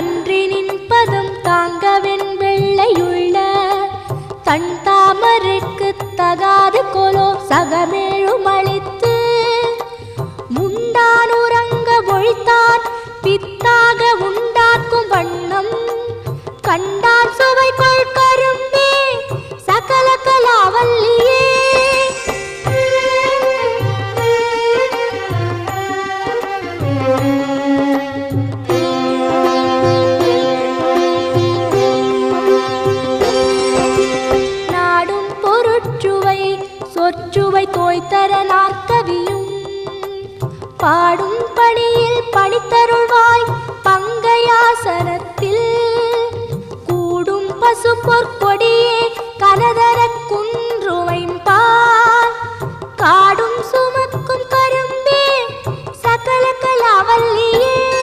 அன்றி நின்பதும் தாங்கவின் வெள்ளையுள்ள தன் தாமருக்கு தகாது கொலோ சகமேழும் அளித்து முண்டான் உறங்க ஒழித்தான் பித்தாக உண்டாக்கும் வண்ணம். கண்டார் சுவை கொள் சகல கலாவல்லியே. thank you தொற்றுவை தோய்த்தர நாற்கவியும். பாடும் பணியில் பணித்தருள்வாய் பங்கையாசனத்தில். கூடும் பசுப்பொற் கொடியே கனதர குன்றுவைம் பால் காடும் சுமக்கும் கரும்பே சகல கலாவல்லி